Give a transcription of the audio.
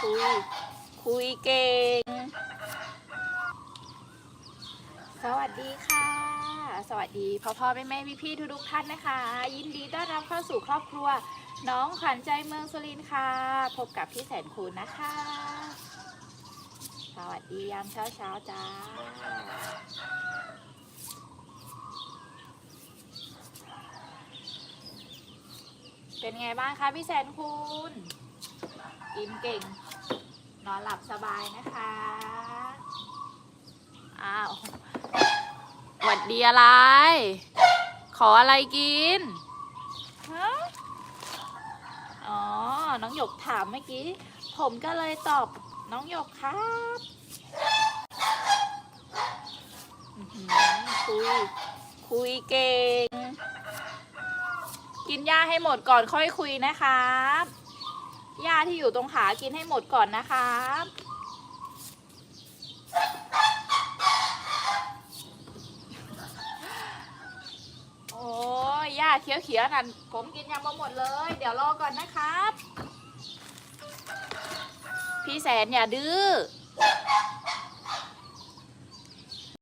คุยเก่ง สวัสดีค่ะ สวัสดีพ่อพ่อแม่แม่พี่พี่ทุกทุกท่านนะคะ ยินดีต้อนรับเข้าสู่ครอบครัว น้องขวัญใจเมืองสุรินทร์ค่ะ พบกับพี่แสนคูณนะคะ สวัสดียามเช้าเช้าๆจ้าเป็นไงบ้างคะพี่แสนคูณกินเก่ง นอนหลับสบายนะคะ อ้าวหวัดดีอะไร ขออะไรกินฮะอ๋อ น้องหยกถามเมื่อกี้ ผมก็เลยตอบน้องหยกครับอื้อหือคุย คุยเก่ง กินหญ้าให้หมดก่อนค่อยคุยนะครับ หญ้าที่อยู่ตรงขากินให้หมดก่อนนะครับโอ้ยหญ้าเขียวๆนั่นผมกินยังมาหมดเลย เดี๋ยวรอก่อนนะครับ พี่แสนอย่าดื้อ